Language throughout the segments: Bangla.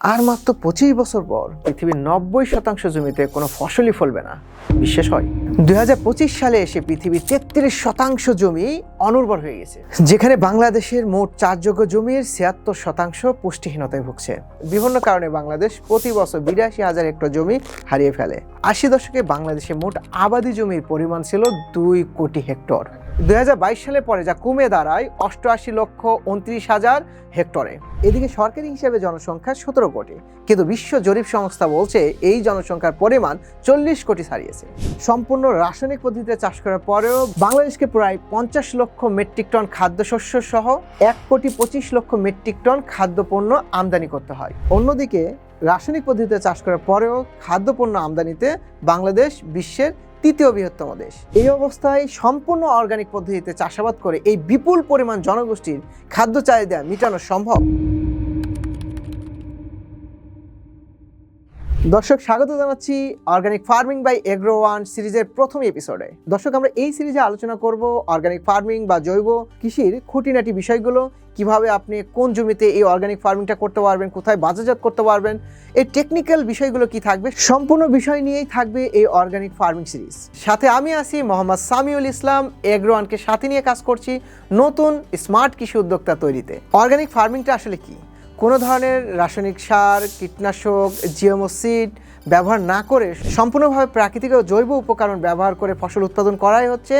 আর মাত্র পঁচিশ বছর পর পৃথিবীর নব্বই শতাংশ জমিতে কোনো ফসলই ফলবে না। বিশ্বাস হয়? দুই হাজার পঁচিশ সালে এসে পৃথিবীর তেত্রিশ শতাংশ জমি অনুর্বর হয়ে গেছে, যেখানে বাংলাদেশের মোট চারযোগ্য জমির ছিয়াত্তর শতাংশ পুষ্টিহীনতায় ভুগছে। বিভিন্ন কারণে বাংলাদেশ প্রতি বছর বিরাশি হাজার হেক্টর জমি হারিয়ে ফেলে। আশি দশকে বাংলাদেশে মোট আবাদি জমির পরিমাণ ছিল দুই কোটি হেক্টর। দু হাজার বাইশ সালে পরে যা কমে দাঁড়ায় অষ্টআশি লক্ষ উনত্রিশ হাজার হেক্টরে। এদিকে সরকারি হিসেবে জনসংখ্যা সতেরো কোটি, কিন্তু বিশ্ব জরিপ সংস্থা বলছে এই জনসংখ্যার পরিমাণ চল্লিশ কোটি ছাড়িয়েছে। সম্পূর্ণ রাসায়নিক পদ্ধতিতে চাষ করার পরেও বাংলাদেশকে প্রায় পঞ্চাশ লক্ষ মেট্রিক টন খাদ্যশস্য সহ এক কোটি পঁচিশ লক্ষ মেট্রিক টন খাদ্যপণ্য আমদানি করতে হয়। অন্যদিকে, রাসায়নিক পদ্ধতিতে চাষ করার পরেও খাদ্যপণ্য আমদানিতে বাংলাদেশ বিশ্বের তৃতীয় বৃহত্তম দেশ। এই অবস্থায় সম্পূর্ণ অর্গানিক পদ্ধতিতে চাষাবাদ করে এই বিপুল পরিমাণ জনগোষ্ঠীর খাদ্য চাহিদা মেটানো সম্ভব। দর্শক, স্বাগত জানাচ্ছি organic farming by agro one সিরিজের প্রথম এপিসোডে দর্শক, আমরা এই সিরিজে আলোচনা করব অর্গানিক ফার্মিং বা জৈব কৃষির খুঁটিনাটি বিষয়গুলো, কীভাবে আপনি কোন জমিতে এই অর্গানিক ফার্মিংটা করতে পারবেন, কোথায় বাজারজাত করতে পারবেন, এই টেকনিক্যাল বিষয়গুলো কি থাকবে, সম্পূর্ণ বিষয় নিয়েই থাকবে এই অর্গানিক ফার্মিং সিরিজ। সাথে আমি আছি মোহাম্মদ সামিউল ইসলাম এগ্রোয়ানকে সাথে নিয়ে কাজ করছি নতুন স্মার্ট কৃষি উদ্যোক্তা তৈরিতে। অর্গানিক ফার্মিংটা আসলে কি? কোনো ধরনের রাসায়নিক সার, কীটনাশক জিএমও সিড ব্যবহার না করে সম্পূর্ণভাবে প্রাকৃতিক ও জৈব উপকরণ ব্যবহার করে ফসল উৎপাদন করাই হচ্ছে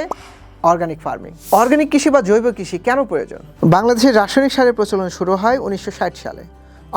অর্গানিক ফার্মিং। অর্গানিক কৃষি বা জৈব কৃষি কেন প্রয়োজন? বাংলাদেশে রাসায়নিক সারের প্রচলন শুরু হয় উনিশশো ষাট সালে।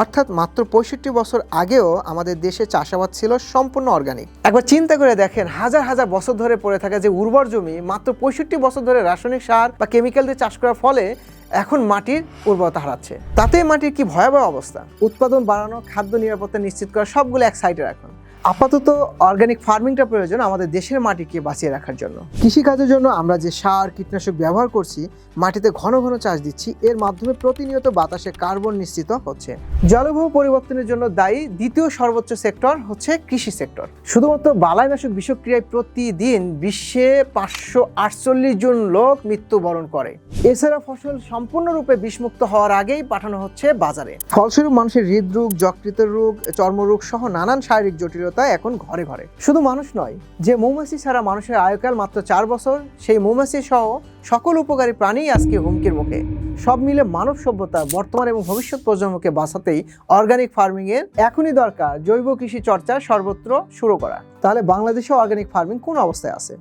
অর্থাৎ মাত্র পঁয়ষট্টি বছর আগেও আমাদের দেশে চাষাবাদ ছিল সম্পূর্ণ অর্গানিক। একবার চিন্তা করে দেখেন, হাজার হাজার বছর ধরে পড়ে থাকা যে উর্বর জমি মাত্র পঁয়ষট্টি বছর ধরে রাসায়নিক সার বা কেমিক্যাল দিয়ে চাষ করার ফলে এখন মাটির উর্বরতা হারাচ্ছে। তাতে মাটির কি ভয়াবহ অবস্থা? উৎপাদন বাড়ানো, খাদ্য নিরাপত্তা নিশ্চিত করা, সবগুলো এক সাইডে রাখুন। আপাতত অর্গানিক ফার্মিংটা প্রয়োজন আমাদের দেশের মাটিকে বাঁচিয়ে রাখার জন্য। কৃষিকাজের জন্য আমরা যে সার, কীটনাশক ব্যবহার করছি, মাটিতে ঘন ঘন চাষ দিচ্ছি, এর মাধ্যমে প্রতিনিয়ত বাতাসে কার্বন নিশ্চিত হচ্ছে। জলবায়ু পরিবর্তনের জন্য দায়ী দ্বিতীয় সর্বোচ্চ সেক্টর হচ্ছে কৃষি সেক্টর শুধুমাত্র বালাইনাশক বিষক্রিয়ায় প্রতিদিন বিশ্বে পাঁচশো আটচল্লিশ জন লোক মৃত্যুবরণ করে। এছাড়া ফসল সম্পূর্ণরূপে বিষমুক্ত হওয়ার আগেই পাঠানো হচ্ছে বাজারে। ফলস্বরূপ মানুষের হৃদরোগ যকৃত রোগ চর্মরোগ সহ নানান শারীরিক জটিলতা এখন ঘরে ঘরে। শুধু মানুষ নয়, যে মৌমাছি ছাড়া মানুষের আয়কাল মাত্র চার বছর, সেই মৌমাছি সহ সকল উপকারী প্রাণী আজকে হুমকির মুখে। সব মিলে মানব সভ্যতা বর্তমান এবং ভবিষ্যৎ প্রজন্মকে বাঁচাতেই অর্গানিক ফার্মিংয়ের এখনই দরকার জৈব কৃষি চর্চা সর্বত্র শুরু করা। তাহলে বাংলাদেশে অর্গানিক ফার্মিং কোন অবস্থায় আছে?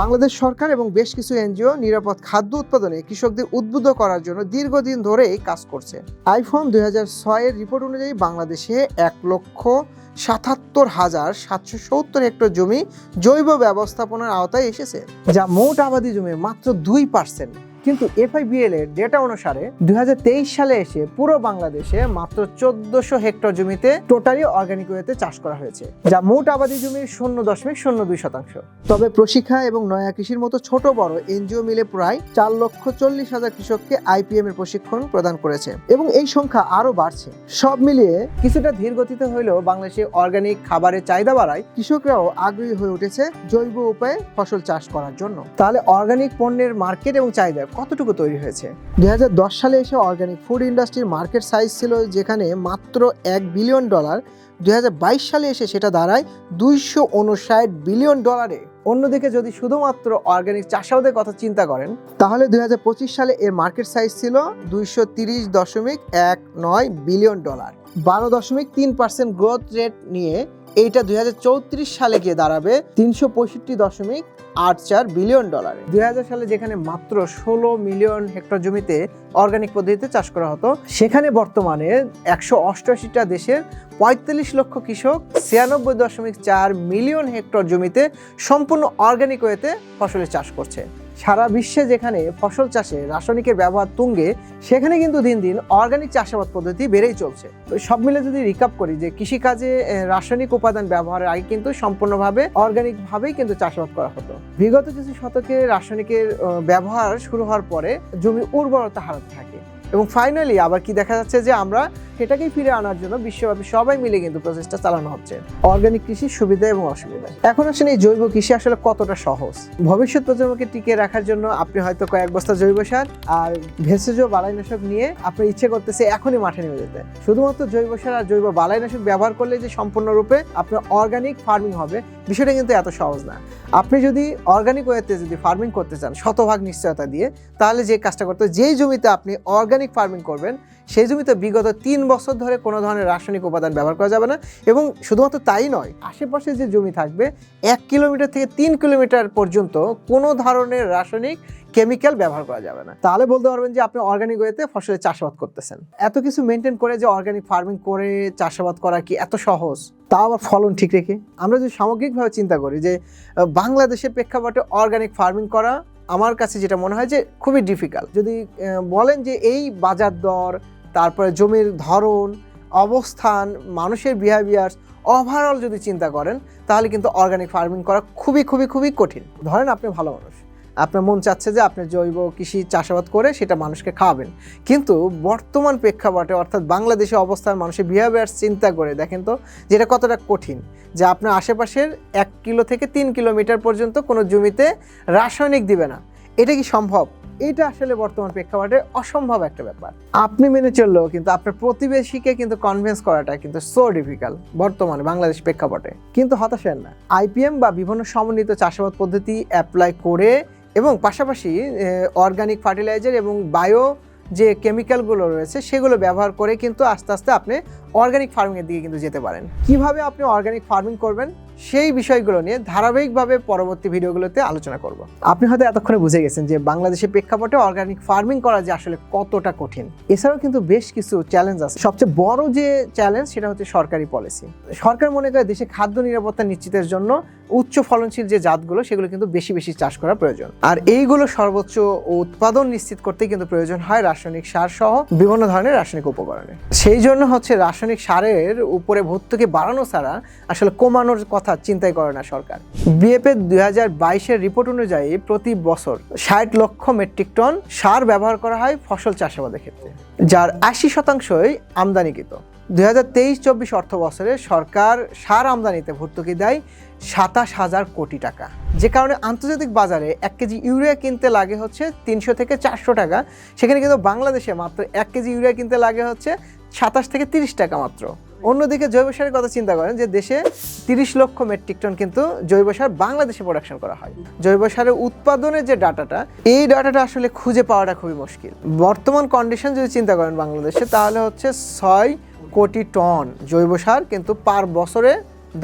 বাংলাদেশ সরকার এবং বেশ কিছু এনজিও নিরাপদ খাদ্য উৎপাদনে কৃষকদের উদ্বুদ্ধ করার জন্য দীর্ঘদিন ধরেই কাজ করছে। আইফোন দুই হাজার ছয়ের রিপোর্ট অনুযায়ী বাংলাদেশে এক লক্ষ সাতাত্তর হাজার সাতশো সত্তর হেক্টর জমি জৈব ব্যবস্থাপনার আওতায় এসেছে, যা মোট আবাদি জমির মাত্র দুই পার্সেন্ট কিন্তু এফআইবিএল এর ডেটা অনুসারে দুই হাজার তেইশ সালে এসে পুরো বাংলাদেশে মাত্র চোদ্দশো হেক্টর জমিতে টোটালি অর্গানিক ওয়েতে চাষ করা হয়েছে, যা মোট আবাদি জমির শূন্য দশমিক শূন্য দুই শতাংশ। তবে প্রশিক্ষা এবং নয়া কৃষির মতো ছোট বড় এনজিও মিলে প্রায় চার লক্ষ চল্লিশ হাজার কৃষককে আইপিএম এর প্রশিক্ষণ প্রদান করেছে এবং এই সংখ্যা আরও বাড়ছে। সব মিলিয়ে কিছুটা ধীর গতিতে হলেও বাংলাদেশে অর্গানিক খাবারের চাহিদা বাড়ায় কৃষকরাও আগ্রহী হয়ে উঠেছে জৈব উপায়ে ফসল চাষ করার জন্য। তাহলে অর্গানিক পণ্যের মার্কেট এবং চাহিদা কতটুকু তৈরি হয়েছে? দুই সালে এসে অর্গানিক ফুড ইন্ডাস্ট্রির মার্কেট সাইজ ছিল যেখানে মাত্র এক বিলিয়ন ডলার দু হাজার বাইশ সালে এসে সেটা দাঁড়ায় দুইশো উনষাট বিলিয়ন ডলারে অন্যদিকে যদি শুধুমাত্র অর্গানিক চাষাবাদের কথা চিন্তা করেন, তাহলে দুই হাজার পঁচিশ সালে এর মার্কেট সাইজ ছিল দুইশো তিরিশ দশমিক এক নয় বিলিয়ন ডলার বারো দশমিক তিন পার্সেন্ট গ্রোথ রেট নিয়ে এইটা দুই হাজার চৌত্রিশ সালে গিয়ে দাঁড়াবে তিনশো পঁয়ষট্টি দশমিক আট চার বিলিয়ন ডলারে। দুই সালে যেখানে মাত্র ষোলো মিলিয়ন হেক্টর জমিতে অর্গানিক পদ্ধতিতে চাষ করা হতো, সেখানে বর্তমানে একশো অষ্টআশিটা দেশের পঁয়তাল্লিশ লক্ষ কৃষক ছিয়ানব্বই দশমিক চার মিলিয়ন হেক্টর জমিতে সম্পূর্ণ অর্গানিক ওয়েতে ফসলের চাষ করছে। সারা বিশ্বে যেখানে ফসল চাষে রাসায়নিকের ব্যবহার তুঙ্গে, সেখানে কিন্তু দিন দিন অর্গানিক চাষাবাদ পদ্ধতি বেড়েই চলছে। তো সব মিলে যদি রিকাপ করি যে কৃষিকাজে রাসায়নিক উপাদান ব্যবহারের আগে কিন্তু সম্পূর্ণভাবে অর্গানিকভাবেই কিন্তু চাষাবাদ করা হতো। বিগত কিছু শতকে রাসায়নিকের ব্যবহার শুরু হওয়ার পরে জমি উর্বরতা হারাতে থাকে। এবং ফাইনালি আবার কি দেখা যাচ্ছে যে আমরা সেটাকেই ফিরে আনার জন্য বিশ্বব্যাপী সবাই মিলে কিন্তু প্রচেষ্টা চালানো হচ্ছে। অর্গানিক কৃষির সুবিধা এবং অসুবিধা। এখন আসলে এই জৈব কৃষি আসলে কতটা সহজ? ভবিষ্যৎ প্রজন্মকে টিকিয়ে রাখার জন্য আপনি হয়তো কয়েক বস্তা জৈব সার আর ভেষজ বালাইনাশক নিয়ে আপনার ইচ্ছে করতেছে এখনই মাঠে নেমে যেতে। শুধুমাত্র জৈব সার আর জৈব বালাইনাশক ব্যবহার করলে যে সম্পূর্ণরূপে আপনার অর্গানিক ফার্মিং হবে, বিষয়টা কিন্তু এত সহজ না। আপনি যদি অর্গানিক ওয়েতে যদি ফার্মিং করতে চান, শতভাগ নিশ্চয়তা দিয়ে, তাহলে যে কাজটা করতে যেই জমিতে আপনি অর্গানিক ফার্মিং করবেন, সেই জমিতে বিগত তিন বছর ধরে কোনো ধরনের রাসায়নিক উপাদান ব্যবহার করা যাবে না এবং শুধুমাত্র তাই নয়, আশেপাশে যে জমি থাকবে, এক কিলোমিটার থেকে তিন কিলোমিটার পর্যন্ত কোনো ধরনের রাসায়নিক কেমিক্যাল ব্যবহার করা যাবে না। তাহলে বলতে পারবেন যে আপনি অর্গানিক ওয়েতে ফসলের চাষাবাদ করতেছেন। এত কিছু মেনটেন করে যে অর্গানিক ফার্মিং করে চাষাবাদ করা কি এত সহজ? তা আবার ফলন ঠিক রেখে? আমরা যদি সামগ্রিকভাবে চিন্তা করি যে বাংলাদেশের প্রেক্ষাপটে অর্গানিক ফার্মিং করা আমার কাছে যেটা মনে হয় যে খুবই ডিফিকাল্ট যদি বলেন যে এই বাজার দর, তারপরে জমির ধরন, অবস্থান, মানুষের বিহেভিয়ার্স ওভারঅল যদি চিন্তা করেন, তাহলে কিন্তু অর্গানিক ফার্মিং করা খুবই খুবই খুবই কঠিন। ধরেন আপনি ভালো মানুষ। আপনার মন চাচ্ছে যে আপনি জৈব কৃষি চাষাবাদ করে সেটা মানুষকে খাওয়াবেন। কিন্তু বর্তমান প্রেক্ষাপটে অর্থাৎ বাংলাদেশে অবস্থান, মানুষের বিহেভিয়ার চিন্তা করে দেখেন তো, যেটা কতটা কঠিন। যে আপনার আশেপাশের এক কিলো থেকে তিন কিলোমিটার পর্যন্ত কোনো জমিতে রাসায়নিক দিবে না। এটা কি সম্ভব? এটা আসলে বর্তমান প্রেক্ষাপটে অসম্ভব একটা ব্যাপার। আপনি মেনে চললেও কিন্তু আপনার প্রতিবেশীকে কিন্তু কনভিন্স করাটা কিন্তু সো ডিফিকাল্ট বর্তমানে বাংলাদেশ প্রেক্ষাপটে। কিন্তু হতাশের না। আইপিএম বা বিভিন্ন সমন্বিত চাষাবাদ পদ্ধতি অ্যাপ্লাই করে এবং পাশাপাশি অর্গানিক ফার্টিলাইজার এবং বায়ো যে কেমিক্যালগুলো রয়েছে, সেগুলো ব্যবহার করে কিন্তু আস্তে আস্তে আপনি অর্গানিক ফার্মিংয়ের দিকে কিন্তু যেতে পারেন। কীভাবে আপনি অর্গানিক ফার্মিং করবেন, সেই বিষয়গুলো নিয়ে ধারাবাহিকভাবে পরবর্তী ভিডিওগুলোতে আলোচনা করব। আপনি হয়তো এতক্ষণে বুঝে গেছেন যে বাংলাদেশের প্রেক্ষাপটে অর্গানিক ফার্মিং করা যে আসলে কতটা কঠিন। এছাড়াও কিন্তু বেশ কিছু চ্যালেঞ্জ আছে। সবচেয়ে বড় যে চ্যালেঞ্জ সেটা হচ্ছে সরকারি পলিসি সরকার মনে করে দেশে খাদ্য নিরাপত্তা নিশ্চিতের জন্য উচ্চ ফলনশীল যে জাতগুলো, সেগুলো কিন্তু বেশি বেশি চাষ করা প্রয়োজন। আর এইগুলো সর্বোচ্চ উৎপাদন নিশ্চিত করতে কিন্তু প্রয়োজন হয় রাসায়নিক সার সহ বিভিন্ন ধরনের রাসায়নিক উপকরণে। সেই জন্য হচ্ছে রাসায়নিক সারের উপরে ভর্তুকি বাড়ানো ছাড়া আসলে কমানোর কথা চিন্তাই করে না সরকার। বিএপে দুই হাজার বাইশের রিপোর্ট অনুযায়ী প্রতি বছর ষাট লক্ষ মেট্রিক টন সার ব্যবহার করা হয় ফসল চাষাবাদের ক্ষেত্রে, যার আশি শতাংশই আমদানিকৃত। দুই হাজার তেইশ চব্বিশ অর্থ বছরে সরকার সার আমদানিতে ভর্তুকি দেয় সাতাশ হাজার কোটি টাকা। যে কারণে আন্তর্জাতিক বাজারে এক কেজি ইউরিয়া কিনতে লাগে হচ্ছে তিনশো থেকে চারশো টাকা, সেখানে কিন্তু বাংলাদেশে মাত্র এক কেজি ইউরিয়া কিনতে লাগে হচ্ছে সাতাশ থেকে তিরিশ টাকা মাত্র। অন্যদিকে জৈব সারের কথা চিন্তা করেন যে দেশে তিরিশ লক্ষ মেট্রিক টন কিন্তু জৈব সার বাংলাদেশে প্রোডাকশন করা হয়। জৈব সারের উৎপাদনের যে ডাটাটা, এই ডাটাটা আসলে খুঁজে পাওয়াটা খুবই মুশকিল। বর্তমান কন্ডিশন যদি চিন্তা করেন বাংলাদেশে, তাহলে হচ্ছে ছয় কোটি টন জৈব সার কিন্তু পার বছরে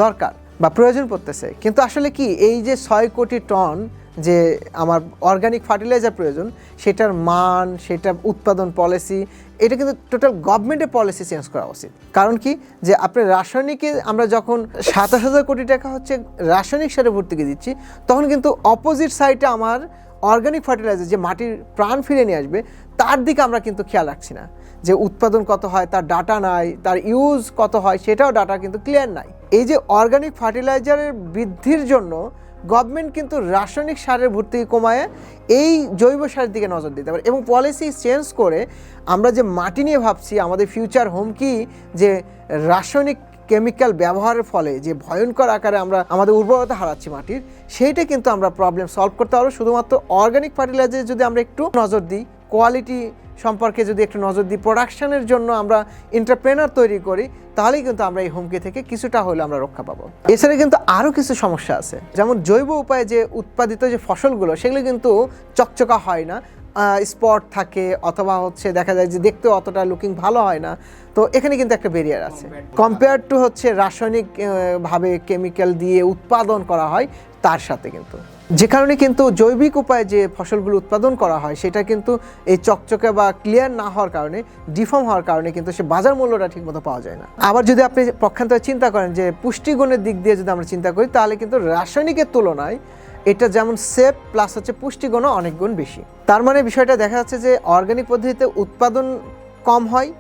দরকার বা প্রয়োজন পড়তেছে। কিন্তু আসলে কি, এই যে ছয় কোটি টন যে আমার অর্গানিক ফার্টিলাইজার প্রয়োজন, সেটার মান সেটা উৎপাদন পলিসি এটা কিন্তু টোটাল গভর্নমেন্টের পলিসি চেঞ্জ করা উচিত। কারণ কি? যে আপনি রাসায়নিকে আমরা যখন সাতাশ হাজার কোটি টাকা হচ্ছে রাসায়নিক সারে ভর্তুকি দিচ্ছি, তখন কিন্তু অপোজিট সাইডে আমার অর্গানিক ফার্টিলাইজার যে মাটির প্রাণ ফিরে নিয়ে আসবে, তার দিকে আমরা কিন্তু খেয়াল রাখছি না। যে উৎপাদন কত হয়, তার ডাটা নাই, তার ইউজ কত হয়, সেটাও ডাটা কিন্তু ক্লিয়ার নাই। এই যে অর্গানিক ফার্টিলাইজারের বৃদ্ধির জন্য গভর্নমেন্ট কিন্তু রাসায়নিক সারের ভর্তুকি কমায় এই জৈব সারের দিকে নজর দিতে পারে এবং পলিসি চেঞ্জ করে আমরা যে মাটি নিয়ে ভাবছি, আমাদের ফিউচার হোম কি, যে রাসায়নিক কেমিক্যাল ব্যবহারের ফলে যে ভয়ঙ্কর আকারে আমরা, আমাদের উর্বরতা হারাচ্ছি মাটির, সেইটা কিন্তু আমরা প্রবলেম সলভ করতে পারব। শুধুমাত্র অর্গানিক ফার্টিলাইজার যদি আমরা একটু নজর দিই কোয়ালিটি সম্পর্কে যদি একটু নজর দিই প্রোডাকশনের জন্য আমরা এন্টারপ্রেনার তৈরি করি তাহলেই কিন্তু আমরা এই হুমকি থেকে কিছুটা হলে আমরা রক্ষা পাবো। এছাড়া কিন্তু আরও কিছু সমস্যা আছে। যেমন জৈব উপায়ে যে উৎপাদিত যে ফসলগুলো সেগুলো কিন্তু চকচকা হয় না। স্পট থাকে অথবা হচ্ছে দেখা যায় যে দেখতেও অতটা লুকিং ভালো হয় না। তো এখানে কিন্তু একটা ব্যারিয়ার আছে। কম্পেয়ার টু হচ্ছে রাসায়নিক আহ, ভাবে কেমিক্যাল দিয়ে উৎপাদন করা হয় তার সাথে কিন্তু। যে কারণে কিন্তু জৈবিক উপায়ে যে ফসলগুলো উৎপাদন করা হয়, সেটা কিন্তু এই চকচকে বা ক্লিয়ার না হওয়ার কারণে ডিফর্ম হওয়ার কারণে কিন্তু সে বাজার মূল্যটা ঠিকমতো পাওয়া যায় না। আবার যদি আপনি পক্ষান্তরে চিন্তা করেন যে পুষ্টিগুণের দিক দিয়ে যদি আমরা চিন্তা করি, তাহলে কিন্তু রাসায়নিকের তুলনায় এটা যেমন সেফ প্লাস হচ্ছে পুষ্টিগুণও অনেক গুণ বেশি। তার মানে বিষয়টা দেখা যাচ্ছে যে অর্গানিক পদ্ধতিতে উৎপাদন কম হয়,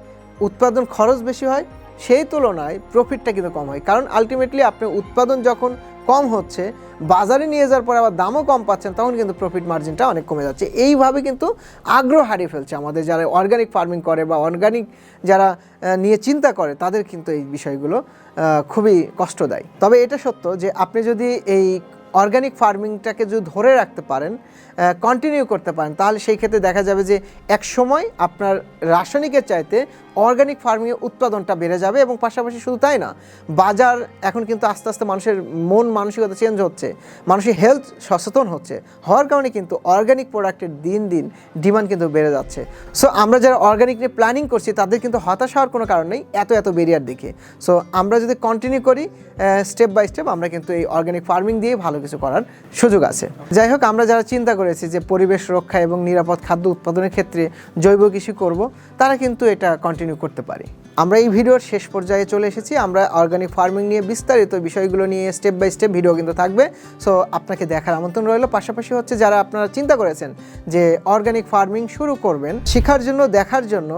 উৎপাদন খরচ বেশি হয়, সেই তুলনায় প্রফিটটা কিন্তু কম হয়। কারণ আলটিমেটলি আপনি উৎপাদন যখন কম হচ্ছে, বাজারে নিয়ে যাওয়ার পরে আবার দামও কম পাচ্ছেন, তখন কিন্তু প্রফিট মার্জিনটা অনেক কমে যাচ্ছে। এইভাবে কিন্তু আগ্রহ হারিয়ে ফেলছে আমাদের যারা অর্গানিক ফার্মিং করে বা অর্গানিক যারা নিয়ে চিন্তা করে, তাদের কিন্তু এই বিষয়গুলো খুবই কষ্ট দেয় তবে এটা সত্য যে আপনি যদি এই অর্গানিক ফার্মিংটাকে যদি ধরে রাখতে পারেন কন্টিনিউ করতে পারেন, তাহলে সেই ক্ষেত্রে দেখা যাবে যে এক সময় আপনার রাসায়নিকের চাইতে অর্গানিক ফার্মিংয়ের উৎপাদনটা বেড়ে যাবে এবং পাশাপাশি শুধু তাই না, বাজার এখন কিন্তু আস্তে আস্তে মানুষের মন মানসিকতা চেঞ্জ হচ্ছে, মানুষের হেলথ সচেতন হচ্ছে, হওয়ার কারণে কিন্তু অর্গানিক প্রোডাক্টের দিন দিন ডিমান্ড কিন্তু বেড়ে যাচ্ছে। সো আমরা যারা অর্গানিক নিয়ে প্ল্যানিং করছি, তাদের কিন্তু হতাশ হওয়ার কোনো কারণ নেই এত এত বেরিয়ার দেখে। সো আমরা যদি কন্টিনিউ করি স্টেপ বাই স্টেপ আমরা কিন্তু এই অর্গানিক ফার্মিং দিয়ে ভালো কিছু করার সুযোগ আছে। যাই হোক, আমরা যারা চিন্তা করেছি যে পরিবেশ রক্ষা এবং নিরাপদ খাদ্য উৎপাদনের ক্ষেত্রে জৈব কৃষি করব, তারা কিন্তু এটা কন্টিনিউ করতে পারি। আমরা এই ভিডিওর শেষ পর্যায়ে চলে এসেছি। আমরা অর্গানিক ফার্মিং নিয়ে বিস্তারিত বিষয়গুলো নিয়ে স্টেপ বাই স্টেপ ভিডিও কিন্তু থাকবে। সো আপনাকে দেখার আমন্ত্রণ রইল। পাশাপাশি হচ্ছে যারা আপনারা চিন্তা করেছেন যে অর্গানিক ফার্মিং শুরু করবেন, শেখার জন্য, দেখার জন্য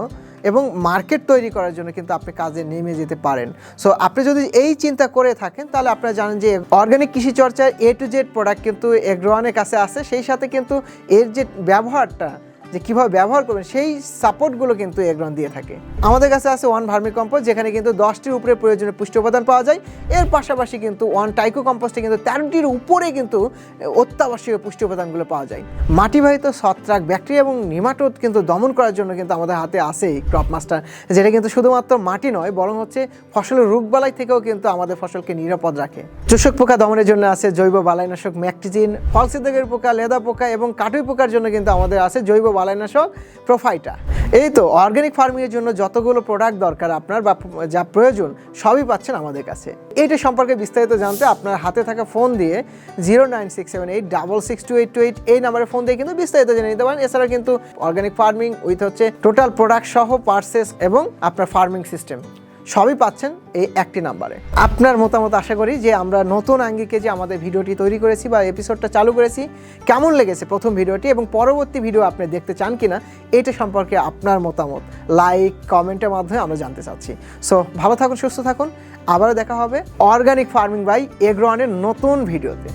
এবং মার্কেট তৈরি করার জন্য কিন্তু আপনি কাজে নেমে যেতে পারেন। সো আপনি যদি এই চিন্তা করে থাকেন, তাহলে আপনারা জানেন যে অর্গানিক কৃষি চর্চার এ টু জেড প্রোডাক্ট কিন্তু এগ্রোয়ানের কাছে আছে। সেই সাথে কিন্তু এর যে ব্যবহারটা যে কীভাবে ব্যবহার করবেন, সেই সাপোর্টগুলো কিন্তু এগ্রন দিয়ে থাকে। আমাদের কাছে আছে ওয়ান ভার্মি কম্পোস্ট যেখানে কিন্তু দশটির উপরে প্রয়োজনীয় পুষ্টি উপাদান পাওয়া যায়। এর পাশাপাশি কিন্তু ওয়ান টাইকো কম্পোস্টে কিন্তু তেরোটির উপরে কিন্তু অত্যাবশ্যকীয় পুষ্টি উপাদানগুলো পাওয়া যায়। মাটিবাহিত ছত্রাক, ব্যাকটেরিয়া এবং নিমাটোড কিন্তু দমন করার জন্য কিন্তু আমাদের হাতে আছে ক্রপ মাস্টার যেটা কিন্তু শুধুমাত্র মাটি নয়, বরং হচ্ছে ফসলের রোগবালাই থেকেও কিন্তু আমাদের ফসলকে নিরাপদ রাখে। চোষক পোকা দমনের জন্য আছে জৈব বালাইনাশক ম্যাকটিজিন ফলসিদ্ধকের পোকা লেদা পোকা এবং কাটুই পোকার জন্য কিন্তু আমাদের আছে জৈব বালাইনাশক প্রোফাইটা। এই তো অর্গানিক ফার্মিংয়ের জন্য যতগুলো প্রোডাক্ট দরকার আপনার বা যা প্রয়োজন, সবই পাচ্ছেন আমাদের কাছে। এইটা সম্পর্কে বিস্তারিত জানতে আপনার হাতে থাকা ফোন দিয়ে zero nine six seven eight double six two eight two eight এই নাম্বারে ফোন দিয়ে কিন্তু বিস্তারিত জেনে নিতে পারেন। এছাড়া কিন্তু অর্গ্যানিক ফার্মিং উইথ হচ্ছে টোটাল প্রোডাক্ট সহ পার্সেস এবং আপনার ফার্মিং সিস্টেম সবই পাচ্ছেন এই একটি নাম্বারে। আপনার মতামত আশা করি যে আমরা নতুন আঙ্গিকে যে আমাদের ভিডিওটি তৈরি করেছি বা এপিসোডটা চালু করেছি, কেমন লেগেছে প্রথম ভিডিওটি এবং পরবর্তী ভিডিও আপনি দেখতে চান কি না এটা সম্পর্কে আপনার মতামত লাইক কমেন্টের মাধ্যমে আমরা জানতে চাচ্ছি। সো ভালো থাকুন, সুস্থ থাকুন। আবারও দেখা হবে অর্গানিক ফার্মিং বাই এগ্রোয়ানের নতুন ভিডিওতে।